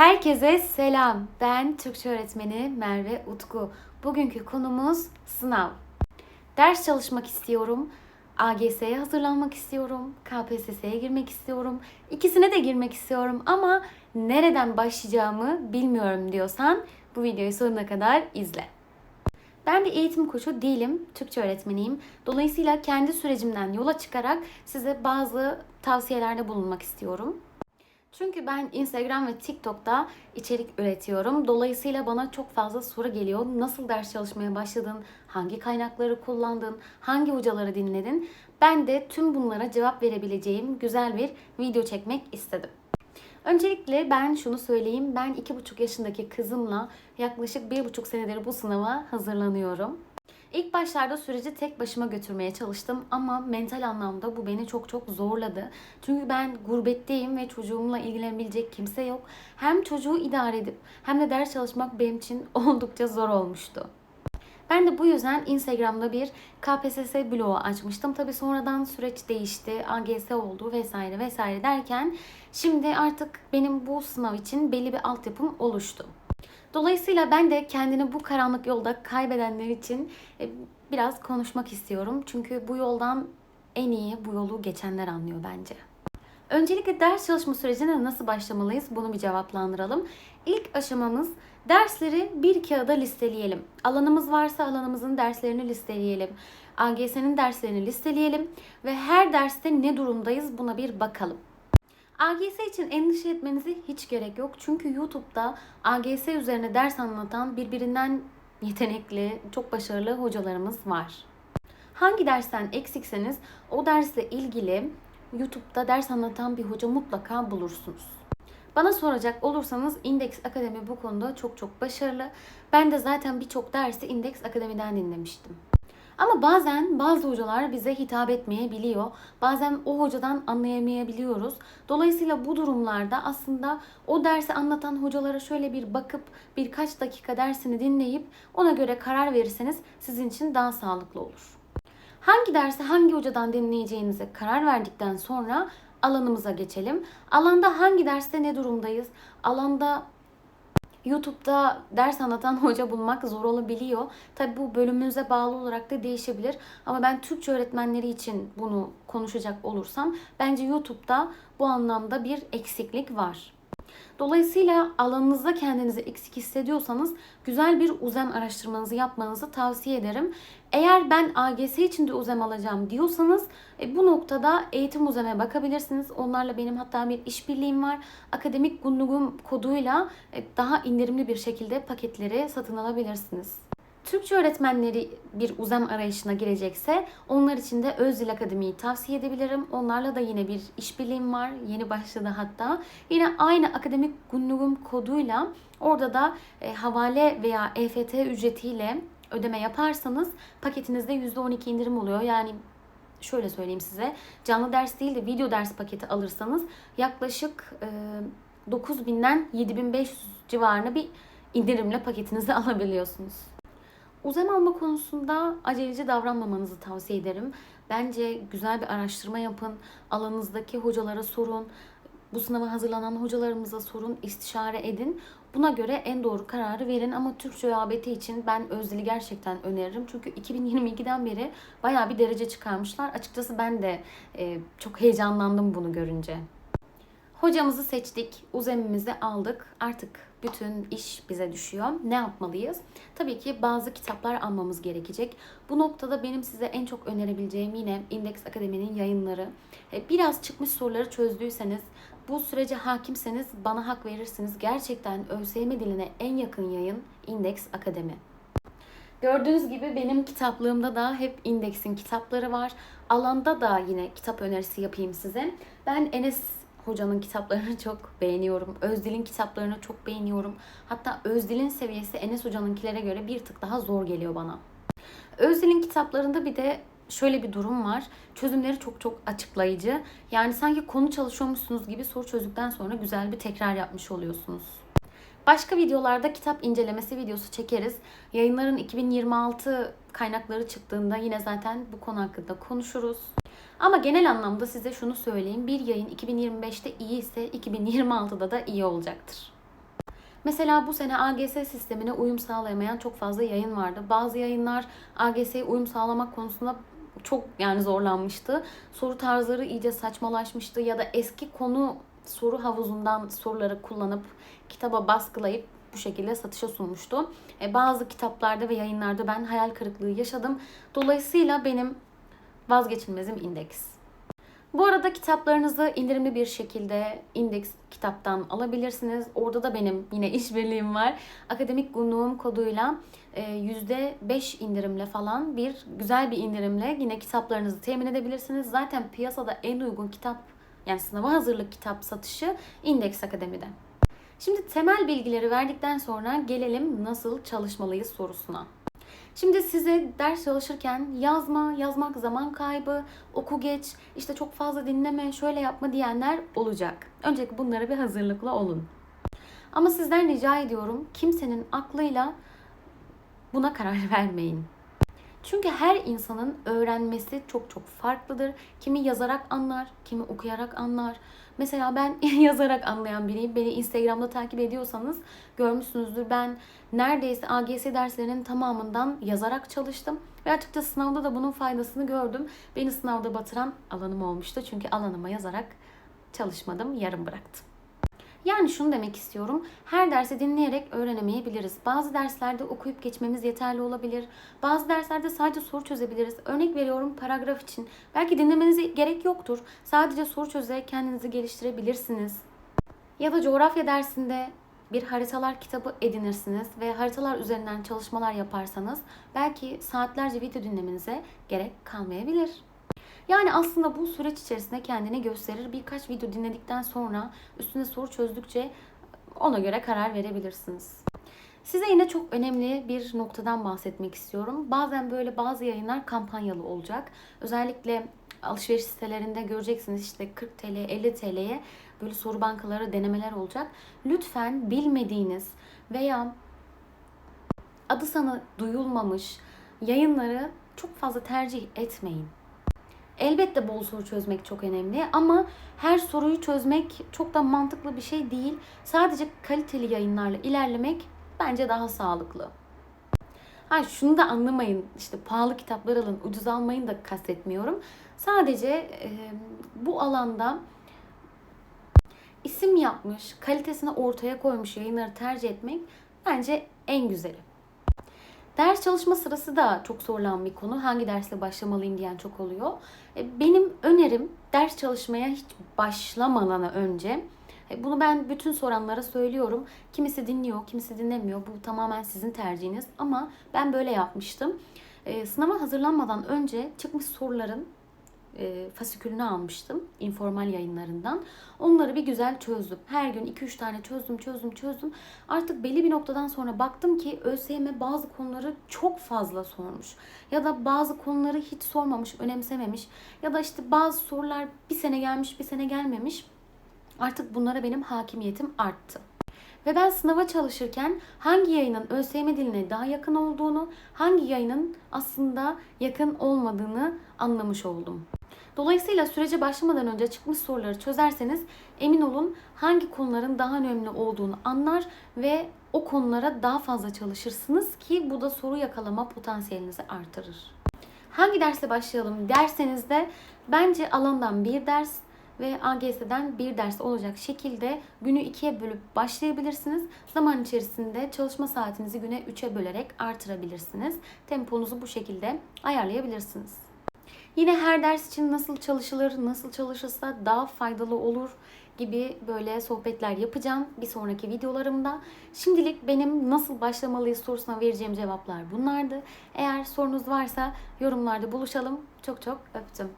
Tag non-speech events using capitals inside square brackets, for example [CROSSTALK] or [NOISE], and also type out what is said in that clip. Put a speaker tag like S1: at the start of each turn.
S1: Herkese selam. Ben Türkçe öğretmeni Merve Utku. Bugünkü konumuz sınav. Ders çalışmak istiyorum. AGS'ye hazırlanmak istiyorum. KPSS'ye girmek istiyorum. İkisine de girmek istiyorum ama nereden başlayacağımı bilmiyorum diyorsan bu videoyu sonuna kadar izle. Ben bir eğitim koçu değilim, Türkçe öğretmeniyim. Dolayısıyla kendi sürecimden yola çıkarak size bazı tavsiyelerde bulunmak istiyorum. Çünkü ben Instagram ve TikTok'ta içerik üretiyorum. Dolayısıyla bana çok fazla soru geliyor. Nasıl ders çalışmaya başladın? Hangi kaynakları kullandın? Hangi hocaları dinledin? Ben de tüm bunlara cevap verebileceğim güzel bir video çekmek istedim. Öncelikle ben şunu söyleyeyim. Ben 2,5 yaşındaki kızımla yaklaşık 1,5 senedir bu sınava hazırlanıyorum. İlk başlarda süreci tek başıma götürmeye çalıştım ama mental anlamda bu beni çok çok zorladı. Çünkü ben gurbetteyim ve çocuğumla ilgilenebilecek kimse yok. Hem çocuğu idare edip hem de ders çalışmak benim için [LAUGHS] oldukça zor olmuştu. Ben de bu yüzden Instagram'da bir KPSS bloğu açmıştım. Tabi sonradan süreç değişti, AGS oldu vesaire vesaire derken şimdi artık benim bu sınav için belli bir altyapım oluştu. Dolayısıyla ben de kendini bu karanlık yolda kaybedenler için e, biraz konuşmak istiyorum. Çünkü bu yoldan en iyi bu yolu geçenler anlıyor bence. Öncelikle ders çalışma sürecine nasıl başlamalıyız bunu bir cevaplandıralım. İlk aşamamız dersleri bir kağıda listeleyelim. Alanımız varsa alanımızın derslerini listeleyelim. AGS'nin derslerini listeleyelim ve her derste ne durumdayız buna bir bakalım. AGS için endişe etmenize hiç gerek yok. Çünkü YouTube'da AGS üzerine ders anlatan birbirinden yetenekli, çok başarılı hocalarımız var. Hangi dersten eksikseniz o dersle ilgili YouTube'da ders anlatan bir hoca mutlaka bulursunuz. Bana soracak olursanız Index Akademi bu konuda çok çok başarılı. Ben de zaten birçok dersi Index Akademi'den dinlemiştim. Ama bazen bazı hocalar bize hitap etmeyebiliyor. Bazen o hocadan anlayamayabiliyoruz. Dolayısıyla bu durumlarda aslında o dersi anlatan hocalara şöyle bir bakıp birkaç dakika dersini dinleyip ona göre karar verirseniz sizin için daha sağlıklı olur. Hangi dersi hangi hocadan dinleyeceğinize karar verdikten sonra alanımıza geçelim. Alanda hangi derste ne durumdayız? Alanda YouTube'da ders anlatan [LAUGHS] hoca bulmak zor olabiliyor. Tabi bu bölümünüze bağlı olarak da değişebilir. Ama ben Türkçe öğretmenleri için bunu konuşacak olursam bence YouTube'da bu anlamda bir eksiklik var. Dolayısıyla alanınızda kendinizi eksik hissediyorsanız güzel bir uzem araştırmanızı yapmanızı tavsiye ederim. Eğer ben AGS için de uzem alacağım diyorsanız e, bu noktada eğitim uzeme bakabilirsiniz. Onlarla benim hatta bir işbirliğim var. Akademik Gunlugum koduyla e, daha indirimli bir şekilde paketleri satın alabilirsiniz. Türkçe öğretmenleri bir uzam arayışına girecekse onlar için de Özdil Akademi'yi tavsiye edebilirim. Onlarla da yine bir işbirliğim var. Yeni başladı hatta. Yine aynı akademik Gunlugum koduyla orada da e, havale veya EFT ücretiyle ödeme yaparsanız paketinizde %12 indirim oluyor. Yani şöyle söyleyeyim size. Canlı ders değil de video ders paketi alırsanız yaklaşık e, 9000'den 7500 civarında bir indirimle paketinizi [LAUGHS] alabiliyorsunuz. Uzem alma konusunda aceleci davranmamanızı tavsiye ederim. Bence güzel bir araştırma yapın. Alanınızdaki hocalara sorun. Bu sınava hazırlanan hocalarımıza sorun, istişare edin. Buna göre en doğru kararı verin ama Türkçe ÖABT için ben Özdil'i gerçekten öneririm. Çünkü 2022'den beri bayağı bir derece çıkarmışlar. Açıkçası ben de e, çok heyecanlandım bunu görünce. Hocamızı seçtik, uzemimizi aldık. Artık bütün iş bize düşüyor. Ne yapmalıyız? Tabii ki bazı kitaplar almamız gerekecek. Bu noktada benim size en çok önerebileceğim yine Index Akademi'nin yayınları. E, Biraz çıkmış soruları çözdüyseniz, bu sürece hakimseniz bana hak verirsiniz. Gerçekten ÖSYM diline en yakın yayın Index Akademi. Gördüğünüz gibi benim kitaplığımda da hep Index'in kitapları var. Alanda da yine kitap önerisi yapayım size. Ben Enes hocanın kitaplarını [LAUGHS] çok beğeniyorum. Özdil'in kitaplarını çok beğeniyorum. Hatta Özdil'in seviyesi Enes hocanınkilere göre bir tık daha zor geliyor bana. Özdil'in kitaplarında bir de şöyle bir durum var. Çözümleri çok çok açıklayıcı. Yani sanki konu çalışıyormuşsunuz gibi soru çözdükten sonra güzel bir tekrar yapmış oluyorsunuz. Başka videolarda kitap incelemesi videosu çekeriz. Yayınların 2026 kaynakları çıktığında yine zaten bu konu hakkında konuşuruz. Ama genel anlamda size şunu söyleyeyim. Bir yayın 2025'te iyi ise 2026'da da iyi olacaktır. Mesela bu sene AGS sistemine uyum sağlayamayan çok fazla yayın vardı. Bazı yayınlar AGS'ye uyum sağlamak konusunda çok yani zorlanmıştı. Soru tarzları iyice saçmalaşmıştı ya da eski konu soru havuzundan soruları kullanıp kitaba baskılayıp bu şekilde satışa sunmuştu. E, bazı kitaplarda ve yayınlarda ben hayal kırıklığı yaşadım. Dolayısıyla benim vazgeçilmezim indeks. Bu arada kitaplarınızı indirimli bir şekilde indeks kitaptan alabilirsiniz. Orada da benim yine [LAUGHS] işbirliğim var. Akademik Gunluğum koduyla e, %5 indirimle falan bir güzel bir indirimle yine kitaplarınızı temin edebilirsiniz. Zaten piyasada en uygun kitap yani sınava hazırlık kitap satışı Indeks Akademi'de. Şimdi temel bilgileri verdikten sonra gelelim nasıl çalışmalıyız sorusuna. Şimdi size ders çalışırken yazma, yazmak zaman kaybı, oku geç, işte çok fazla dinleme, şöyle yapma diyenler olacak. Öncelikle bunlara bir hazırlıklı olun. Ama sizden rica ediyorum kimsenin aklıyla buna karar [LAUGHS] vermeyin. Çünkü her insanın öğrenmesi çok çok farklıdır. Kimi yazarak anlar, kimi okuyarak anlar. Mesela ben [LAUGHS] yazarak anlayan biriyim. Beni Instagram'da takip ediyorsanız görmüşsünüzdür. Ben neredeyse AGS derslerinin tamamından yazarak çalıştım. Ve açıkçası sınavda da bunun faydasını gördüm. Beni sınavda batıran alanım olmuştu. Çünkü alanıma yazarak çalışmadım, yarım bıraktım. Yani şunu demek istiyorum. Her dersi dinleyerek öğrenemeyebiliriz. Bazı derslerde okuyup geçmemiz yeterli olabilir. Bazı derslerde sadece soru çözebiliriz. Örnek veriyorum paragraf için. Belki dinlemenize gerek yoktur. Sadece soru çözerek kendinizi geliştirebilirsiniz. Ya da coğrafya dersinde bir haritalar kitabı edinirsiniz ve haritalar üzerinden çalışmalar yaparsanız belki saatlerce video dinlemenize gerek kalmayabilir. Yani aslında bu süreç içerisinde kendini gösterir. Birkaç video dinledikten sonra üstüne soru çözdükçe ona göre karar verebilirsiniz. Size yine çok önemli bir noktadan bahsetmek istiyorum. Bazen böyle bazı yayınlar kampanyalı olacak. Özellikle alışveriş sitelerinde göreceksiniz işte 40 TL, 50 TL'ye böyle soru bankaları denemeler olacak. Lütfen bilmediğiniz veya adı sana duyulmamış yayınları çok fazla tercih etmeyin. Elbette bol soru çözmek çok önemli ama her soruyu çözmek çok da mantıklı bir şey değil. Sadece kaliteli yayınlarla ilerlemek bence daha sağlıklı. Ha şunu da anlamayın. işte pahalı kitaplar alın, ucuz almayın da kastetmiyorum. Sadece e, bu alanda isim yapmış, kalitesini ortaya koymuş yayınları tercih etmek bence en güzeli. Ders çalışma sırası da çok sorulan bir konu. Hangi dersle başlamalıyım diyen çok oluyor. E, benim önerim ders çalışmaya hiç başlamadan önce e, bunu ben bütün soranlara söylüyorum. Kimisi dinliyor, kimisi dinlemiyor. Bu tamamen sizin tercihiniz. Ama ben böyle yapmıştım. E, sınava hazırlanmadan önce çıkmış soruların e, fasikülünü almıştım informal yayınlarından. Onları bir güzel çözdüm. Her gün 2-3 tane çözdüm, çözdüm, çözdüm. Artık belli bir noktadan sonra baktım ki ÖSYM bazı konuları çok fazla sormuş. Ya da bazı konuları hiç sormamış, önemsememiş. Ya da işte bazı sorular bir sene gelmiş, bir sene gelmemiş. Artık bunlara benim hakimiyetim arttı. Ve ben sınava çalışırken hangi yayının ÖSYM diline daha yakın olduğunu, hangi yayının aslında yakın olmadığını anlamış oldum. Dolayısıyla sürece başlamadan önce çıkmış soruları çözerseniz emin olun hangi konuların daha önemli olduğunu anlar ve o konulara daha fazla çalışırsınız ki bu da soru yakalama potansiyelinizi artırır. Hangi derse başlayalım derseniz de bence alandan bir ders ve AGS'den bir ders olacak şekilde günü ikiye bölüp başlayabilirsiniz. Zaman içerisinde çalışma saatinizi güne üçe bölerek artırabilirsiniz. Temponuzu bu şekilde ayarlayabilirsiniz. Yine her ders için nasıl çalışılır, nasıl çalışırsa daha faydalı olur gibi böyle sohbetler yapacağım bir sonraki videolarımda. Şimdilik benim nasıl başlamalıyız sorusuna vereceğim cevaplar bunlardı. Eğer sorunuz varsa yorumlarda buluşalım. Çok çok öptüm.